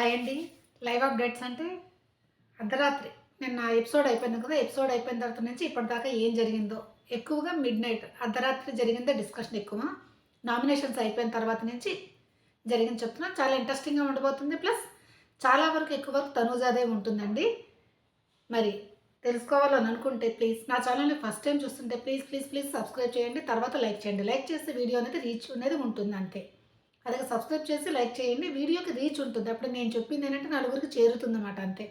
Hi అండి live updates అంటే అర్ధరాత్రి. నిన్న ఎపిసోడ్ అయిపోయింది కదా ఎపిసోడ్ అయిపోయిన తర్వాత నుంచి ఇప్పటిదాకా ఏం జరిగిందో. ఎక్కువగా మిడ్ నైట్ అర్ధరాత్రి జరిగిందే డిస్కషన్ ఎక్కువ. నామినేషన్స్ అయిపోయిన తర్వాత నుంచి జరిగింది చెప్తున్నాను చాలా ఇంట్రెస్టింగ్గా ఉండబోతుంది. ప్లస్ చాలా వరకు ఎక్కువ వరకు తనుజాదే ఉంటుందండి. మరి తెలుసుకోవాలని అనుకుంటే ప్లీజ్ నా ఛానల్ని ఫస్ట్ టైం చూస్తుంటే ప్లీజ్ ప్లీజ్ ప్లీజ్ సబ్స్క్రైబ్ చేయండి. తర్వాత లైక్ చేయండి. లైక్ చేస్తే వీడియో అనేది రీచ్ అనేది ఉంటుంది అంతే అదే సబ్స్క్రైబ్ చేసి లైక్ చేయండి. వీడియోకి రీచ్ ఉంటుంది. అప్పుడు నేను చెప్పింది ఏంటంటే నలుగురికి చేరుతుంది అన్నమాట అంతే.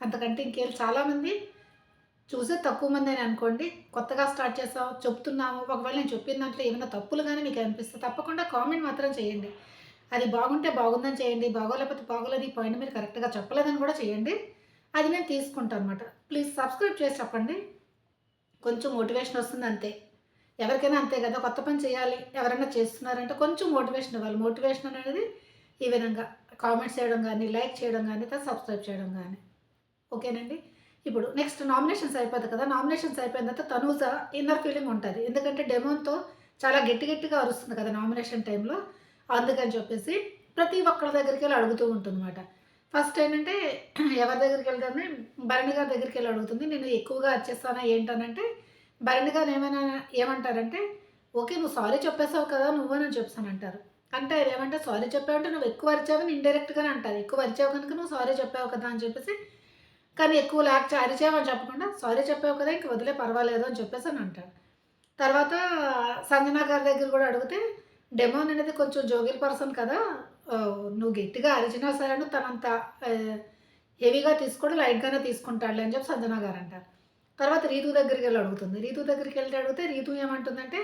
అంతకంటే ఇంకేం చాలామంది చూసే తక్కువ మంది అని అనుకోండి. కొత్తగా స్టార్ట్ చేసాం చెప్తున్నాము ఒకవేళ నేను చెప్పిన దాంట్లో ఏమైనా తప్పులు కానీ మీకు అనిపిస్తే తప్పకుండా కామెంట్ మాత్రం చేయండి. అది బాగుంటే బాగుందని చేయండి. బాగోలేకపోతే బాగోలేదు ఈ పాయింట్ మీరు కరెక్ట్గా చెప్పలేదని కూడా చేయండి. అది నేను తీసుకుంటాను అనమాట ప్లీజ్ సబ్స్క్రైబ్ చేసి చెప్పండి. కొంచెం మోటివేషన్ వస్తుంది అంతే. ఎవరికైనా అంతే కదా కొత్త పని చేయాలి ఎవరైనా చేస్తున్నారంటే కొంచెం మోటివేషన్ ఇవ్వాలి. మోటివేషన్ అనేది ఈ విధంగా కామెంట్స్ చేయడం కానీ లైక్ చేయడం కానీ తర్వాత సబ్స్క్రైబ్ చేయడం కానీ. ఓకేనండి? ఇప్పుడు నెక్స్ట్ నామినేషన్స్ అయిపోతుంది కదా నామినేషన్స్ అయిపోయిన తర్వాత తనూజ ఇన్నర్ ఫీలింగ్ ఉంటుంది. ఎందుకంటే డెమోన్తో చాలా గట్టి గట్టిగా అరుస్తుంది కదా నామినేషన్ టైంలో. అందుకని చెప్పేసి ప్రతి ఒక్కరి దగ్గరికి వెళ్ళి అడుగుతూ ఉంటుందన్నమాట. ఫస్ట్ ఏంటంటే ఎవరి దగ్గరికి వెళ్తానని భరణి గారి దగ్గరికి వెళ్ళి అడుగుతుంది. నేను ఎక్కువగా వచ్చేస్తానా? ఏంటనంటే భరణి గారు ఏమైనా ఏమంటారంటే ఓకే నువ్వు సారీ చెప్పేసావు కదా నువ్వు చెప్తాను అంటారు అంటే ఏమంటే సారీ చెప్పావంటే నువ్వు ఎక్కువ అరిచావని ఇండైరెక్ట్గానే అంటారు. ఎక్కువ అరిచావు కనుక నువ్వు సారీ చెప్పావు కదా అని చెప్పేసి కానీ ఎక్కువ లాక్ అరిచావని చెప్పకుండా సారీ చెప్పావు కదా ఇంక వదిలే పర్వాలేదు అని చెప్పేసి అని అంటాడు తర్వాత సంజన గారి దగ్గర కూడా అడిగితే డెమోన్ అనేది కొంచెం జోగిల్ పర్సన్ కదా నువ్వు గట్టిగా అరిచినా సరే తనంత హెవీగా తీసుకోవడం లైట్గానే తీసుకుంటాడులే అని చెప్పి సంజన గారు అంటారు. తర్వాత రీతు దగ్గరికి వెళ్ళి అడుగుతుంది. రీతు దగ్గరికి వెళ్ళి అడిగితే రీతు ఏమంటుందంటే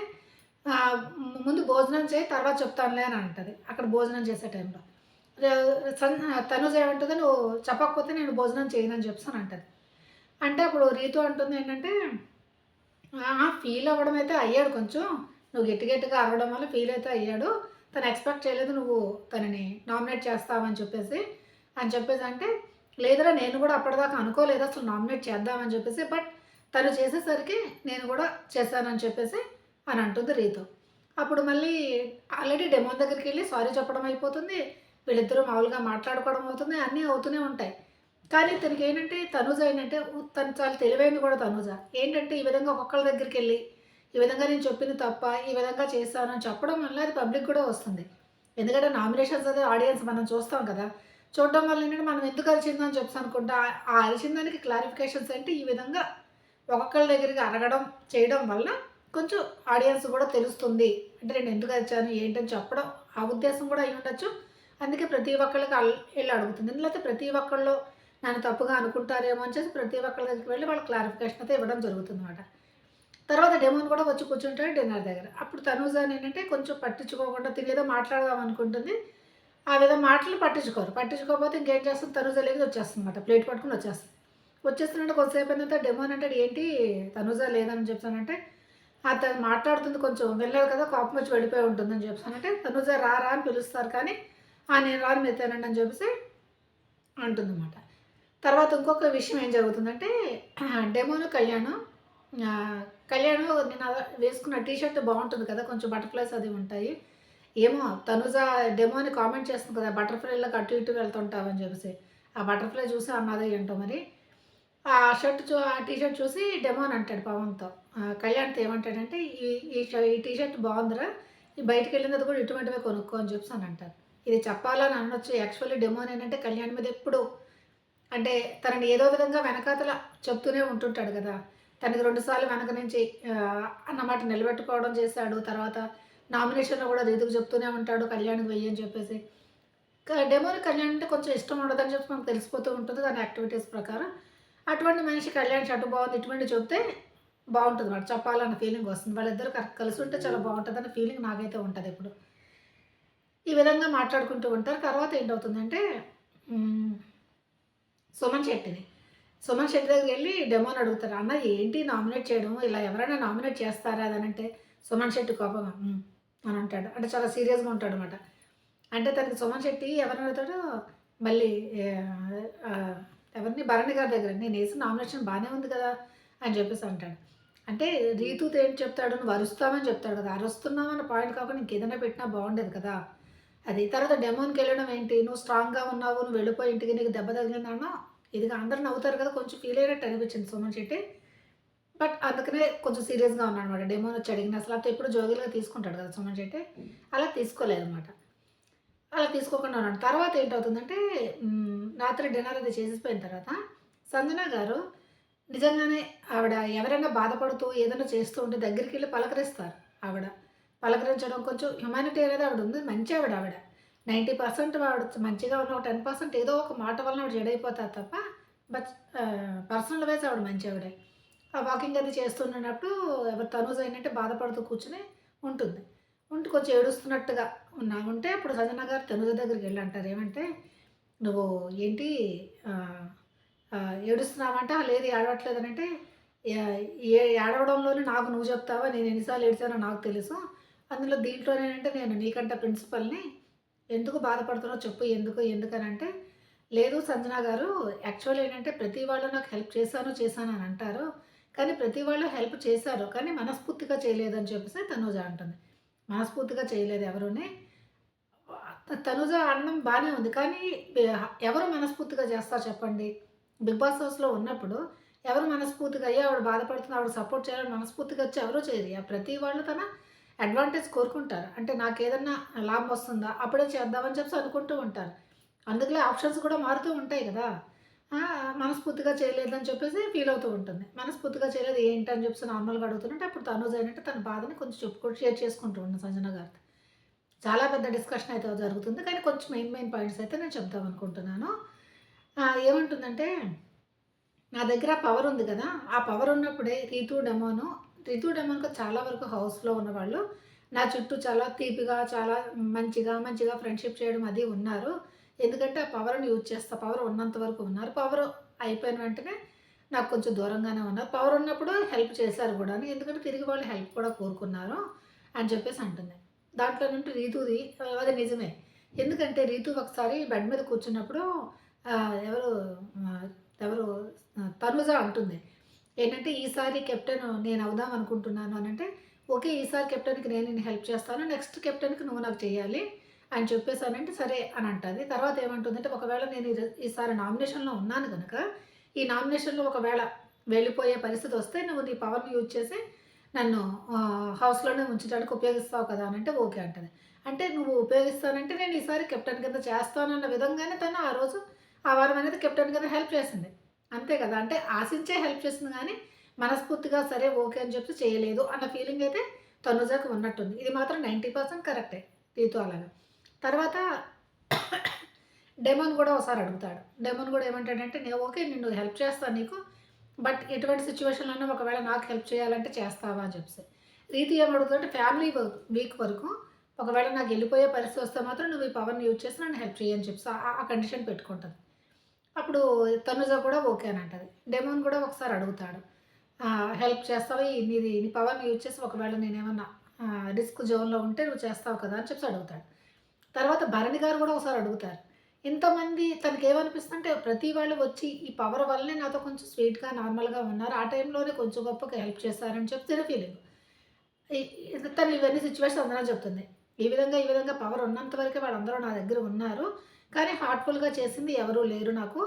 ముందు భోజనం చేయి తర్వాత చెప్తానులే అని అంటుంది. అక్కడ భోజనం చేసే టైంలో. తనుజ ఏమంటుంది నువ్వు చెప్పకపోతే నేను భోజనం చేయనని చెప్పాను అంటది. అంటే అప్పుడు రీతు అంటుంది ఏంటంటే ఫీల్ అవ్వడం అయితే అయ్యాడు కొంచెం. నువ్వు గట్టి గట్టిగా అరవడం వల్ల ఫీల్ అయితే అయ్యాడు. తను ఎక్స్పెక్ట్ చేయలేదు నువ్వు తనని నామినేట్ చేస్తావని చెప్పేసి. అని చెప్పేసి అంటే లేదురా నేను కూడా అప్పటిదాకా అనుకోలేదు. అసలు నామినేట్ చేద్దామని చెప్పేసి. బట్ తను చేసేసరికి నేను కూడా చేశానని చెప్పేసి అని అంటుంది రీతు. అప్పుడు మళ్ళీ ఆల్రెడీ డెమో దగ్గరికి వెళ్ళి సారీ చెప్పడం అయిపోతుంది వీళ్ళిద్దరూ మామూలుగా మాట్లాడుకోవడం అవుతుంది అన్నీ అవుతూనే ఉంటాయి. కానీ తనకి ఏంటంటే తనుజ ఏంటంటే తను చాలా తెలివైంది కూడా తనుజ. ఏంటంటే ఈ విధంగా ఒక్కొక్కళ్ళ దగ్గరికి వెళ్ళి ఈ విధంగా నేను చెప్పింది తప్ప ఈ విధంగా చేస్తాను అని చెప్పడం వల్ల అది పబ్లిక్ కూడా వస్తుంది. ఎందుకంటే నామినేషన్స్ అదే ఆడియన్స్ మనం చూస్తాం కదా. చూడడం వల్ల ఏంటంటే మనం ఎందుకు అరిచిందని చెప్పి అనుకుంటా ఆ- అరిచిందానికి క్లారిఫికేషన్స్ అంటే ఈ విధంగా ఒక్కొక్కరి దగ్గరికి అడగడం చేయడం వల్ల కొంచెం ఆడియన్స్ కూడా తెలుస్తుంది. అంటే నేను ఎందుకు వచ్చాను ఏంటని చెప్పడం ఆ ఉద్దేశం కూడా అయి ఉండొచ్చు. అందుకే ప్రతి ఒక్కళ్ళకి వెళ్ళి అడుగుతుంది. లేకపోతే ప్రతి ఒక్కళ్ళు నన్ను తప్పుగా అనుకుంటారేమో అని చెప్పి ప్రతి ఒక్కళ్ళ దగ్గరికి వెళ్ళి వాళ్ళు క్లారిఫికేషన్ అయితే ఇవ్వడం జరుగుతుంది అనమాట తర్వాత డెమోన్ కూడా వచ్చి కూర్చుంటాడు డిన్నర్ దగ్గర. అప్పుడు తనూజ ఏంటంటే కొంచెం పట్టించుకోకుండా తినేదో మాట్లాడదాం అనుకుంటుంది. ఆ విధంగా మాటలు పట్టించుకోరు. పట్టించుకోకపోతే ఇంకేం చేస్తుంది? తనూజ లేక వచ్చేస్తుంది అనమాట ప్లేట్ పట్టుకుని వచ్చేస్తుంది. వచ్చేస్తున్నట్టు కొంతసేపు అయిన తర్వాత డెమోన్ అంటే ఏంటి తనుజా లేదని చెప్తానంటే అతను మాట్లాడుతుంది కొంచెం వెళ్ళాలి కదా కోపం వచ్చి వెళ్ళిపోయి ఉంటుందని చెప్తానంటే తనూజ రా రా అని పిలుస్తారు కానీ ఆ నేను రాను మెత్తానండి అని చెప్పేసి అంటుందన్నమాట. తర్వాత ఇంకొక విషయం ఏం జరుగుతుందంటే డెమోను కళ్యాణం కళ్యాణం నేను వేసుకున్న టీషర్ట్ బాగుంటుంది కదా కొంచెం బటర్ఫ్లైస్ అది ఉంటాయి. ఏమో తనుజ డెమోని కామెంట్ చేస్తుంది కదా బటర్ఫ్లైలకు అటు ఇటు వెళ్తుంటావని చెప్పేసి. ఆ బటర్ఫ్లై చూసి అన్నది ఏంటో మరి ఆ షర్ట్ చూ ఆ టీ షర్ట్ చూసి డెమోన్ అంటాడు పవన్తో కళ్యాణ్తో ఏమంటాడంటే ఈ ఈ ఈ టీ షర్ట్ బాగుందిరా ఈ బయటికి వెళ్ళినది కూడా ఇటువంటివే కొనుక్కో అని చెప్పి అని అంటారు ఇది చెప్పాలని అనొచ్చు. యాక్చువల్లీ డెమో ఏంటంటే కళ్యాణ్ మీద ఎప్పుడు అంటే తనని ఏదో విధంగా వెనకాతల చెప్తూనే ఉంటుంటాడు కదా. తనకి రెండుసార్లు వెనక నుంచి అన్నమాట నిలబెట్టుకోవడం చేశాడు. తర్వాత నామినేషన్లో కూడా రీతికి చెప్తూనే ఉంటాడు కళ్యాణ్కి వెయ్యి అని చెప్పేసి. డెమోని కళ్యాణ్ అంటే కొంచెం ఇష్టం ఉండదని చెప్పి మనకు తెలిసిపోతూ ఉంటుంది. దాని యాక్టివిటీస్ ప్రకారం అటువంటి మనిషి కళ్యాణ్ షర్టు బాగుంది ఇటువంటి చెప్తే బాగుంటుంది వాడు. చెప్పాలన్న ఫీలింగ్ వస్తుంది. వాళ్ళిద్దరు కరెక్ట్ కలిసి ఉంటే చాలా బాగుంటుంది అన్న ఫీలింగ్ నాకైతే ఉంటుంది ఇప్పుడు. ఈ విధంగా మాట్లాడుకుంటూ ఉంటారు. తర్వాత ఏంటవుతుందంటే సుమన్ శెట్టిని సుమన్ శెట్టి దగ్గరికి వెళ్ళి డెమోని అడుగుతారు. అన్న ఏంటి నామినేట్ చేయడం? ఇలా ఎవరైనా నామినేట్ చేస్తారా? అని అంటే సుమన్ శెట్టి కోపం అని అంటాడు. అంటే చాలా సీరియస్గా ఉంటాడు అనమాట అంటే తనకి సుమన్ శెట్టి ఎవరైనా అడుగుతాడో మళ్ళీ ఎవరిని భరణి గారి దగ్గర నేను వేసిన నామినేషన్ బాగానే ఉంది కదా అని చెప్పేసి అంటాడు. అంటే రీతుతో ఏం చెప్తాడు నువ్వు అరుస్తావని చెప్తాడు కదా. అరుస్తున్నావు అన్న పాయింట్ కాకుండా ఇంకేదైనా పెట్టినా బాగుండేది కదా. అది తర్వాత డెమోన్కి వెళ్ళడం ఏంటి? నువ్వు స్ట్రాంగ్గా ఉన్నావు నువ్వు వెళ్ళిపోయి ఇంటికి నీకు దెబ్బ తగిలిందన్న ఇదిగా అందరూ నవ్వుతారు కదా కొంచెం ఫీల్ అయినట్టు అనిపించింది సోమన్ శెట్టి. బట్ అందుకనే కొంచెం సీరియస్గా ఉన్నాడు అనమాట డెమోన్ వచ్చి అడిగిన అసలు అతను ఎప్పుడు జోగిలుగా తీసుకుంటాడు కదా సోమన్ శెట్టి? అలా తీసుకోలేదు అనమాట అలా తీసుకోకుండా ఉన్నాడు తర్వాత ఏంటవుతుందంటే రాత్రి డిన్నర్ అది చేసిపోయిన తర్వాత సంజన గారు నిజంగానే ఆవిడ ఎవరైనా బాధపడుతూ ఏదైనా చేస్తూ ఉంటే దగ్గరికి వెళ్ళి పలకరిస్తారు ఆవిడ. పలకరించడం కొంచెం హ్యుమానిటీ అనేది ఆవిడ ఉంది. మంచి ఆవిడ ఆవిడ. నైంటీ పర్సెంట్ ఆవిడ మంచిగా ఉన్న టెన్ పర్సెంట్ ఏదో ఒక మాట వలన ఆవిడ జడైపోతారు తప్ప బట్ పర్సనల్ వైజ్ ఆవిడ మంచి ఆవిడే. ఆ వాకింగ్ అది చేస్తున్నప్పుడు ఎవరు తనూజ్ అయినట్టే బాధపడుతూ కూర్చుని ఉంటుంది. ఉంటే కొంచెం ఏడుస్తున్నట్టుగా నా ఉంటే అప్పుడు సజన గారు తనుజ దగ్గరికి వెళ్ళి అంటారు ఏమంటే నువ్వు ఏంటి ఏడుస్తున్నావంటే? లేదు ఏడవట్లేదు అంటే "ఏ- ఏడవడంలోనే నాకు నువ్వు చెప్తావా? నేను ఎన్నిసార్లు ఏడిచానో నాకు తెలుసు. అందులో దీంట్లోనేనంటే నేను నీకంటే ప్రిన్సిపల్ని ఎందుకు బాధపడుతున్నావు చెప్పు ఎందుకు ఎందుకనంటే లేదు సంజన గారు యాక్చువల్ ఏంటంటే ప్రతి వాళ్ళు నాకు హెల్ప్ చేశాను చేశాను అని అంటారు. కానీ ప్రతి వాళ్ళు హెల్ప్ చేశారు. కానీ మనస్ఫూర్తిగా చేయలేదని చెప్పేసి తనూజ అంటుంది. మనస్ఫూర్తిగా చేయలేదు ఎవరునే. తనుజ అన్నం బాగానే ఉంది. కానీ ఎవరు మనస్ఫూర్తిగా చేస్తారు చెప్పండి? బిగ్ బాస్ హౌస్లో ఉన్నప్పుడు ఎవరు మనస్ఫూర్తిగా అయ్యి ఆవిడ బాధపడుతుంది ఆవిడ సపోర్ట్ చేయాలని మనస్ఫూర్తిగా వచ్చి ఎవరో చేయరు. ప్రతి వాళ్ళు తన అడ్వాంటేజ్ కోరుకుంటారు. అంటే నాకు ఏదన్నా లాభం వస్తుందా? అప్పుడే చేద్దామని చెప్పి అనుకుంటూ ఉంటారు. అందుకనే ఆప్షన్స్ కూడా మారుతూ ఉంటాయి కదా. మనస్ఫూర్తిగా చేయలేదని చెప్పేసి ఫీల్ అవుతూ ఉంటుంది. మనస్ఫూర్తిగా చేయలేదు ఏంటి అని చెప్పేసి నార్మల్గా అడుగుతుంటే అప్పుడు తనుజ్ అయినట్టు తన బాధని కొంచెం చెప్పుకుంటూ షేర్ చేసుకుంటూ ఉన్నాను సంజన గారితో. చాలా పెద్ద డిస్కషన్ అయితే జరుగుతుంది. కానీ కొంచెం మెయిన్ మెయిన్ పాయింట్స్ అయితే నేను చెప్దాం అనుకుంటున్నాను. ఏమంటుందంటే నా దగ్గర పవర్ ఉంది కదా. ఆ పవర్ ఉన్నప్పుడే రీతు డెమోను రీతు డెమోన్కి చాలా వరకు హౌస్లో ఉన్నవాళ్ళు నా చుట్టూ చాలా తీపిగా చాలా మంచిగా మంచిగా ఫ్రెండ్షిప్ చేయడం అది ఉన్నారు. ఎందుకంటే ఆ పవర్ని యూజ్ చేస్తా పవర్ ఉన్నంత వరకు ఉన్నారు. పవర్ అయిపోయిన వెంటనే నాకు కొంచెం దూరంగానే ఉన్నారు. పవర్ ఉన్నప్పుడు హెల్ప్ చేశారు కూడా ఎందుకంటే తిరిగి వాళ్ళు హెల్ప్ కూడా కోరుకున్నారు అని చెప్పేసి అంటుంది. దాంట్లో నుండి రీతుది అది నిజమే. ఎందుకంటే రీతు ఒకసారి బెడ్ మీద కూర్చున్నప్పుడు ఎవరు ఎవరు తనుజ అంటుంది. ఏంటంటే ఈసారి కెప్టెన్ నేను అవుదాం అనుకుంటున్నాను అని అంటే ఓకే ఈసారి కెప్టెన్కి నేను నేను హెల్ప్ చేస్తాను నెక్స్ట్ కెప్టెన్కి నువ్వు నాకు చేయాలి అని చెప్పేసానంటే సరే అని అంటుంది. తర్వాత ఏమంటుందంటే ఒకవేళ నేను ఈసారి నామినేషన్లో ఉన్నాను కనుక ఈ నామినేషన్లో ఒకవేళ వెళ్ళిపోయే పరిస్థితి వస్తే నువ్వు నీ పవర్ని యూజ్ చేసి నన్ను హౌస్లోనే ఉంచడానికి ఉపయోగిస్తావు కదా అని అంటే ఓకే అంటది. అంటే నువ్వు ఉపయోగిస్తానంటే నేను ఈసారి కెప్టెన్ కింద చేస్తానన్న విధంగానే తను ఆ రోజు ఆ వారం అనేది కెప్టెన్ కింద హెల్ప్ చేసింది. అంతే కదా అంటే ఆశించే హెల్ప్ చేసింది కానీ మనస్ఫూర్తిగా సరే ఓకే అని చెప్పి చేయలేదు అన్న ఫీలింగ్ అయితే తనుజాకు ఉన్నట్టుంది. ఇది మాత్రం నైంటీ పర్సెంట్ కరెక్టే దీతో అలాగా. తర్వాత డెమోన్ కూడా ఒకసారి అడుగుతాడు. డెమోన్ కూడా ఏమంటాడంటే నేను ఓకే నేను హెల్ప్ చేస్తాను నీకు బట్ ఎటువంటి సిచ్యువేషన్లోనే ఒకవేళ నాకు హెల్ప్ చేయాలంటే చేస్తావా అని చెప్పి రీతి ఏమడుగుతుందంటే ఫ్యామిలీ వీక్ వరకు ఒకవేళ నాకు వెళ్ళిపోయే పరిస్థితి వస్తే మాత్రం నువ్వు ఈ పవర్ని యూజ్ చేసి నన్ను హెల్ప్ చేయని చెప్పి ఆ- కండిషన్ పెట్టుకుంటుంది. అప్పుడు తనుజ కూడా ఓకే అని అంటది. డెమోన్ కూడా ఒకసారి అడుగుతాడు. హెల్ప్ చేస్తావా? నీది నీ పవర్ని యూజ్ చేసి ఒకవేళ నేనేమన్నా రిస్క్ జోన్లో ఉంటే నువ్వు చేస్తావు కదా అని చెప్పి అడుగుతాడు. తర్వాత భరణి గారు కూడా ఒకసారి అడుగుతారు. ఇంతమంది తనకి ఏమనిపిస్తుందంటే ప్రతి వాళ్ళు వచ్చి ఈ పవర్ వల్లనే నాతో కొంచెం స్వీట్గా నార్మల్గా ఉన్నారు. ఆ టైంలోనే కొంచెం గొప్పగా హెల్ప్ చేస్తారని చెప్పి తిన ఫీలింగ్ తను ఇవన్నీ సిచ్యువేషన్ అందరూ చెప్తుంది. ఈ విధంగా ఈ విధంగా పవర్ ఉన్నంత వరకే వాళ్ళందరూ నా దగ్గర ఉన్నారు. కానీ హార్ట్ఫుల్గా చేసింది ఎవరూ లేరు నాకు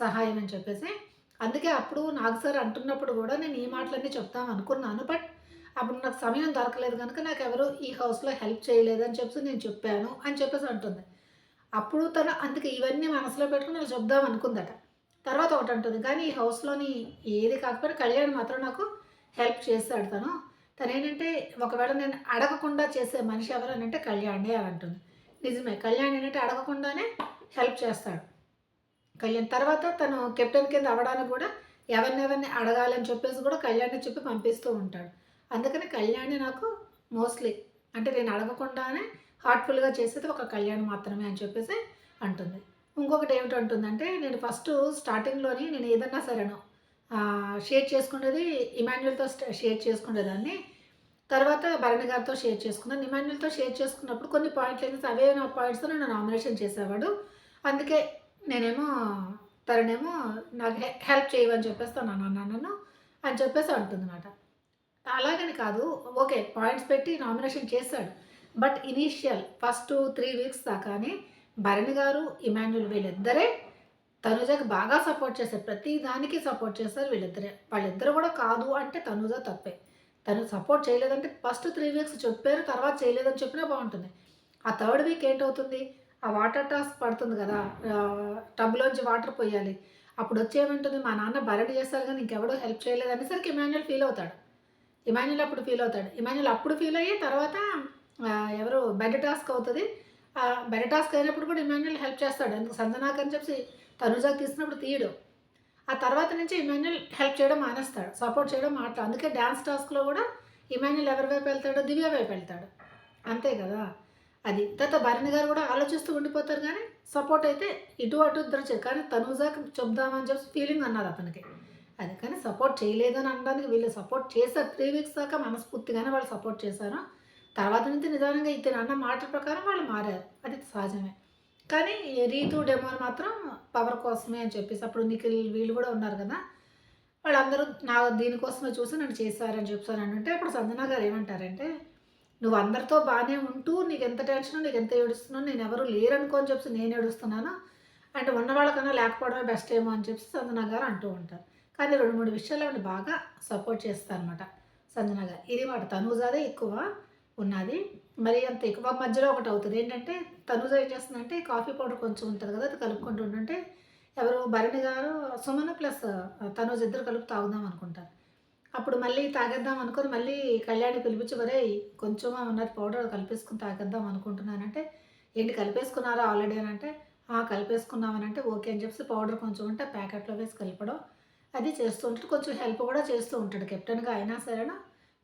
సహాయం అని చెప్పేసి. అందుకే అప్పుడు నాకు సార్ అంటున్నప్పుడు కూడా నేను ఈ మాటలన్నీ చెప్తాం అనుకున్నాను. బట్ అప్పుడు నాకు సమయం దొరకలేదు కనుక నాకు ఎవరు ఈ హౌస్లో హెల్ప్ చేయలేదని చెప్పి నేను చెప్పాను అని చెప్పేసి అంటుంది. అప్పుడు తను అందుకే ఇవన్నీ మనసులో పెట్టుకుని నేను చెప్దాం అనుకుందట. తర్వాత ఒకటి అంటుంది కానీ ఈ హౌస్లోని ఏది కాకపోయినా కళ్యాణ్ మాత్రం నాకు హెల్ప్ చేస్తాడు తను. తను ఏంటంటే ఒకవేళ నేను అడగకుండా చేసే మనిషి ఎవరనంటే కళ్యాణే అని అంటుంది. నిజమే కళ్యాణ్ ఏంటంటే అడగకుండానే హెల్ప్ చేస్తాడు. కళ్యాణ్ తర్వాత తను కెప్టెన్ కింద అవ్వడానికి కూడా ఎవరినెవరిని అడగాలని చెప్పేసి కూడా కళ్యాణ్ని చెప్పి పంపిస్తూ ఉంటాడు. అందుకని కళ్యాణి నాకు మోస్ట్లీ అంటే నేను అడగకుండానే హార్ట్ఫుల్గా చేసేది ఒక కళ్యాణ్ మాత్రమే అని చెప్పేసి అంటుంది. ఇంకొకటి ఏమిటంటుందంటే నేను ఫస్ట్ స్టార్టింగ్లోని నేను ఏదన్నా సరేను షేర్ చేసుకునేది ఇమాన్యుల్తో షేర్ చేసుకునేదాన్ని. తర్వాత భరణి గారితో షేర్ చేసుకున్నాను. ఇమాన్యుల్తో షేర్ చేసుకున్నప్పుడు కొన్ని పాయింట్లు అయితే అవే నా పాయింట్స్తో నన్ను నామినేషన్ చేసేవాడు. అందుకే నేనేమో తననేమో నాకు హెల్ప్ చేయమని చెప్పేసి తను అన్నాను అని చెప్పేసి అంటుందన్నమాట. అలాగని కాదు ఓకే పాయింట్స్ పెట్టి నామినేషన్ చేశాడు. But initial first three weeks దాకానే Bharani గారు ఇమాన్యుల్ వీళ్ళిద్దరే తనుజకి బాగా సపోర్ట్ చేశారు. ప్రతి దానికి సపోర్ట్ చేస్తారు వీళ్ళిద్దరే. వాళ్ళిద్దరు కూడా కాదు అంటే తనుజ తప్పే. తను సపోర్ట్ చేయలేదంటే ఫస్ట్ త్రీ వీక్స్ చెప్పారు తర్వాత చేయలేదని చెప్పినా బాగుంటుంది. ఆ థర్డ్ వీక్ ఏంటవుతుంది? ఆ వాటర్ టాస్ పడుతుంది కదా టబ్లోంచి వాటర్ పోయాలి. అప్పుడు వచ్చేమంటుంది మా నాన్న భరణి చేస్తారు కానీ ఇంకెవడో హెల్ప్ చేయలేదు అనేసరికి ఇమాన్యుల్ ఫీల్ అవుతాడు. ఇమాన్యుల్ అప్పుడు ఫీల్ అవుతాడు. ఇమాన్యుల్ అప్పుడు ఫీల్ అయ్యి తర్వాత ఎవరు బెడ్ టాస్క్ అవుతుంది. ఆ బెడ్ టాస్క్ అయినప్పుడు కూడా ఇమాన్యుల్ హెల్ప్ చేస్తాడు. ఎందుకు సంజనాక్ అని చెప్పి తనుజాకి తీసినప్పుడు తీయడు. ఆ తర్వాత నుంచి ఇమాన్యుల్ హెల్ప్ చేయడం మానేస్తాడు. సపోర్ట్ చేయడం మాట్లాడు. అందుకే డ్యాన్స్ టాస్క్లో కూడా ఇమాన్యుల్ ఎవరి వైపు వెళ్తాడో దివ్య వైపు వెళ్తాడు. అంతే కదా? అది. తర్వాత భరణి గారు కూడా ఆలోచిస్తూ ఉండిపోతారు కానీ సపోర్ట్ అయితే ఇటు అటు ఇద్దరు కానీ తనుజాకి చెప్దామని చెప్పి ఫీలింగ్ అన్నారు అతనికి. అది. కానీ సపోర్ట్ చేయలేదని అనడానికి వీళ్ళు సపోర్ట్ చేశారు త్రీ వీక్స్ దాకా మనస్ఫూర్తిగానే వాళ్ళు సపోర్ట్ చేశారు. తర్వాత నుంచి నిదానంగా ఇద్దరు అన్న మాట ప్రకారం వాళ్ళు మారారు. అది సహజమే. కానీ రీతు డెమోన్ మాత్రం పవర్ కోసమే అని చెప్పేసి అప్పుడు నిఖిల్ వీళ్ళు కూడా ఉన్నారు కదా. వాళ్ళందరూ నా దీనికోసమే చూసి నన్ను చేశారని చెప్తాను అంటే అప్పుడు సంజన గారు ఏమంటారంటే నువ్వు అందరితో బాగానే ఉంటూ నీకు ఎంత టెన్షన్ నీకు ఎంత ఏడుస్తున్నావు నేను ఎవరు లేరనుకోని చెప్పి నేను ఏడుస్తున్నాను? అంటే ఉన్న వాళ్ళకన్నా లేకపోవడమే బెస్ట్ ఏమో అని చెప్పి సంజన గారు అంటూ ఉంటారు. కానీ రెండు మూడు విషయాలు ఆవిడ బాగా సపోర్ట్ చేస్తారనమాట సంజన గారు. ఇది మాట తనూజాదే ఎక్కువ. ఉన్నది. మరి అంత ఎక్కువ మధ్యలో ఒకటి అవుతుంది. ఏంటంటే తనుజ ఏం చేస్తుందంటే కాఫీ పౌడర్ కొంచెం ఉంటుంది కదా అది కలుపుకుంటూ ఉంటుంటే ఎవరు భరణి గారు సుమన్ ప్లస్ తనుజ ఇద్దరు కలుపు తాగుదాం అనుకుంటారు. అప్పుడు మళ్ళీ తాగేద్దాం అనుకుని మళ్ళీ కళ్యాణి పిలిపించి వరే కొంచెం ఉన్నది పౌడర్ కలిపేసుకుని తాగేద్దాం అనుకుంటున్నానంటే ఏంటి కలిపేసుకున్నారా ఆల్రెడీ? అని అంటే కలిపేసుకున్నామనంటే ఓకే అని చెప్పి పౌడర్ కొంచెం ఉంటే ప్యాకెట్లో వేసి కలపడం అది చేస్తూ ఉంటాడు కొంచెం హెల్ప్ కూడా చేస్తూ ఉంటాడు. కెప్టెన్గా అయినా సరేనా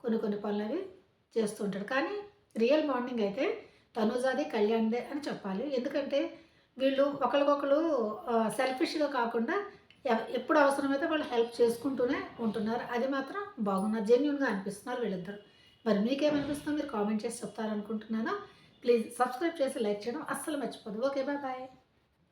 కొన్ని కొన్ని పనులు అవి చేస్తూ ఉంటాడు. కానీ రియల్ బాండింగ్ అయితే తనుజాది కళ్యాణ్దే అని చెప్పాలి. ఎందుకంటే వీళ్ళు ఒకరికొకరు సెల్ఫిష్గా కాకుండా ఎప్పుడు అవసరమైతే వాళ్ళు హెల్ప్ చేసుకుంటూనే ఉంటున్నారు. అది మాత్రం బాగున్నారు జెన్యున్గా అనిపిస్తున్నారు వీళ్ళిద్దరు. మరి మీకేమనిపిస్తుందో మీరు కామెంట్ చేసి చెప్తారనుకుంటున్నాను. ప్లీజ్ సబ్స్క్రైబ్ చేసి లైక్ చేయడం అస్సలు మర్చిపోదు ఓకే బాయ్ బాయ్